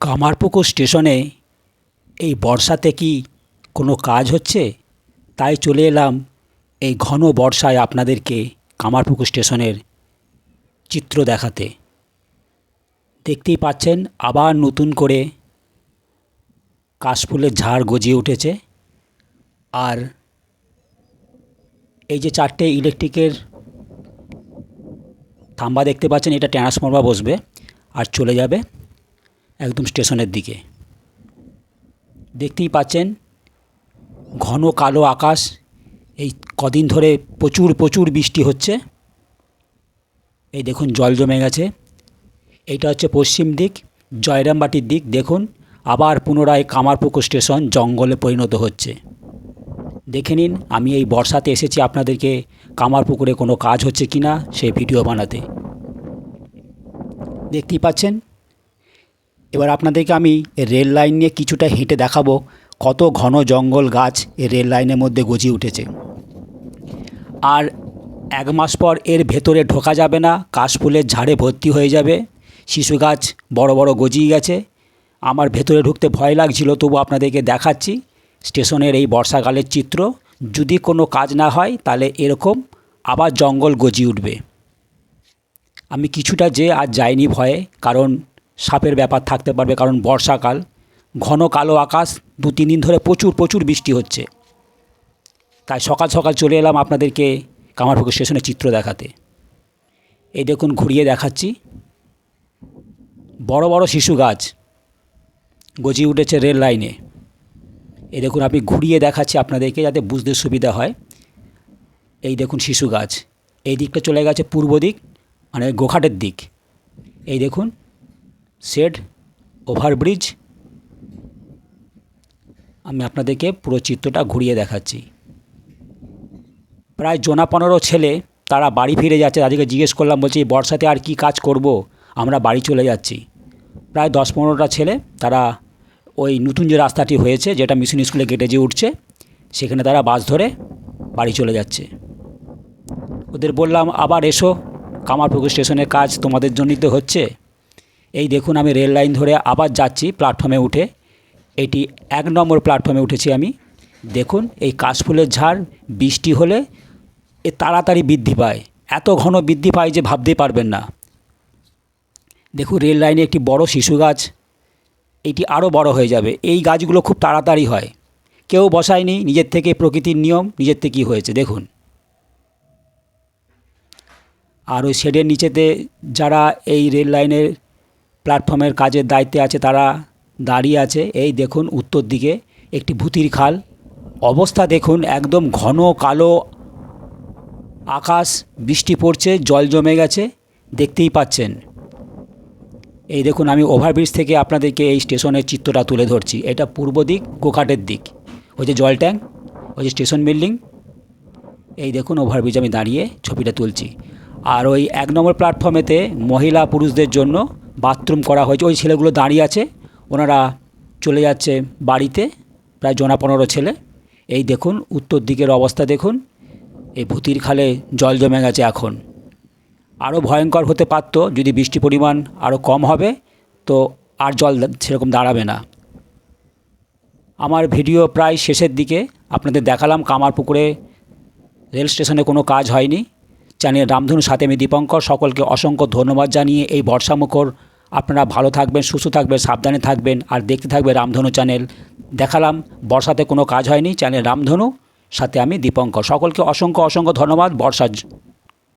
কামারপুকুর স্টেশনে এই বর্ষাতে কি কোনো কাজ হচ্ছে? তাই চলে এলাম এই ঘন বর্ষায় আপনাদেরকে কামারপুকুর স্টেশনের চিত্র দেখাতে। দেখতেই পাচ্ছেন আবার নতুন করে কাশফুলের ঝাড় গজিয়ে উঠেছে। আর এই যে চারটে ইলেকট্রিকের থাম্বা দেখতে পাচ্ছেন, এটা ট্রান্সফর্মার বসবে আর চলে যাবে। একদম স্টেশনের দিকে। দেখতেই পাচ্ছেন, ঘন কালো আকাশ, এই কদিন ধরে প্রচুর প্রচুর বৃষ্টি হচ্ছে। এই দেখুন, জল জমে গেছে। এইটা হচ্ছে পশ্চিম দিক, জয়রামবাটির দিক। দেখুন, আবার পুনরায় কামারপুকুর স্টেশন জঙ্গলে পরিণত হচ্ছে। দেখে নিন, আমি এই বর্ষাতে এসেছি, আপনাদেরকে কামারপুকুরে কোনো কাজ হচ্ছে কি না সেই ভিডিও বানাতে। দেখতেই পাচ্ছেন এবার আপনাদেরকে আমি রেল লাইন নিয়ে কিছুটা হেঁটে দেখাবো কত ঘন জঙ্গল গাছ এই রেল লাইনের মধ্যে গজিয়ে উঠেছে। আর এক মাস পর এর ভেতরে ঢোকা যাবে না, কাশফুলের ঝাড়ে ভর্তি হয়ে যাবে, শিশু গাছ বড় বড় গজিয়ে গেছে। আমার ভেতরে ঢুকতে ভয় লাগছিল, তবু আপনাদেরকে দেখাচ্ছি স্টেশনের এই বর্ষাকালের চিত্র। যদি কোনো কাজ না হয়, তাহলে এরকম আবার জঙ্গল গজিয়ে উঠবে। আমি কিছুটা যে আজ যাইনি ভয়ে, কারণ সাপের ব্যাপার থাকতে পারবে কারণ বর্ষাকাল, ঘন কালো আকাশ, দু, তিন দিন ধরে প্রচুর প্রচুর বৃষ্টি হচ্ছে। তাই সকাল সকাল চলে এলাম আপনাদেরকে কামারপুকুর স্টেশনের চিত্র দেখাতে। এই দেখুন, ঘুরিয়ে দেখাচ্ছি। বড় বড় শিশু গাছ গজিয়ে উঠেছে রেল লাইনে। এই দেখুন, আমি ঘুরিয়ে দেখাচ্ছি আপনাদেরকে যাতে বুঝতে সুবিধা হয়। এই দেখুন, শিশু গাছ। এই দিকটা চলে গেছে পূর্ব দিক মানে গোঘাটের দিক। এই দেখুন শেড ওভারব্রিজ আমি আপনাদেরকে পুরো চিত্রটা ঘুরিয়ে দেখাচ্ছি। প্রায় জোনা পনেরো ছেলে তারা বাড়ি ফিরে যাচ্ছে। তাদেরকে জিজ্ঞেস করলাম, বলছি বর্ষাতে আর কি কাজ করব? আমরা বাড়ি চলে যাচ্ছি। প্রায় দশ পনেরোটা ছেলে তারা ওই নতুন যে রাস্তাটি হয়েছে, যেটা মিশন স্কুলে গেটে যে উঠছে, সেখানে তারা বাস ধরে বাড়ি চলে যাচ্ছে। ওদের বললাম, আবার এসো, কামারপুকুর স্টেশনের কাজ তোমাদের জন্যই তো হচ্ছে। এই দেখুন আমি রেল লাইন ধরে আবার যাচ্ছি প্ল্যাটফর্মে উঠে। এটি এক নম্বর প্ল্যাটফর্মে উঠেছি আমি। দেখুন, এই কাশফুলের ঝাড়, বৃষ্টি হলে এ তাড়াতাড়ি বৃদ্ধি পায়। এত ঘন বৃদ্ধি পায় যে ভাবতেই পারবেন না। দেখুন, রেল লাইনে একটি বড় শিশু গাছ, এটি আরও বড় হয়ে যাবে। এই গাছগুলো খুব তাড়াতাড়ি হয়। কেউ বসায়নি, নিজের থেকে প্রকৃতির নিয়ম, নিজের থেকেই হয়েছে, দেখুন। আর ওই শেডের নিচেতে যারা এই রেল লাইনের প্ল্যাটফর্মের কাজের দায়িত্বে আছে, তারা দাঁড়িয়ে আছে। এই দেখুন উত্তর দিকে একটি ভূতির খাল। অবস্থা দেখুন, একদম ঘন কালো আকাশ, বৃষ্টি পড়ছে, জল জমে গেছে, দেখতেই পাচ্ছেন। এই দেখুন, আমি ওভারব্রিজ থেকে আপনাদেরকে এই স্টেশনের চিত্রটা তুলে ধরছি। এটা পূর্ব দিক, গোঘাটের দিক। ওই যে জল ট্যাঙ্ক, ওই যে স্টেশন বিল্ডিং। এই দেখুন ওভারব্রিজ, আমি দাঁড়িয়ে ছবিটা তুলছি। আর ওই এক নম্বর প্ল্যাটফর্মেতে মহিলা পুরুষদের জন্য বাথরুম করা হয়েছে। ওই ছেলেগুলো দাঁড়িয়ে আছে। ওনারা চলে যাচ্ছে বাড়িতে। প্রায় জনা পনেরো ছেলে। এই দেখুন, উত্তর দিকের অবস্থা দেখুন। এই ভূতির খালে জল জমে গেছে এখন। আরও ভয়ঙ্কর হতে পারত, যদি বৃষ্টি পরিমাণ আরও কম হবে, তো আর জল সেরকম দাঁড়াবে না। আমার ভিডিও প্রায় শেষের দিকে। আপনাদের দেখালাম কামারপুকুরে রেল স্টেশনে কোনো কাজ হয়নি। চ্যানেল রামধনু, সাথে আমি দীপঙ্কর। সকলকে অসংখ্য ধন্যবাদ জানিয়ে এই বর্ষামুখর আপনারা ভালো থাকবেন, সুস্থ থাকবেন, সাবধানে থাকবেন আর দেখতে থাকবে রামধনু চ্যানেল। দেখালাম, বর্ষাতে কোনো কাজ হয়নি। চ্যানেল রামধনু, সাথে আমি দীপঙ্কর। সকলকে অসংখ্য অসংখ্য ধন্যবাদ। বর্ষার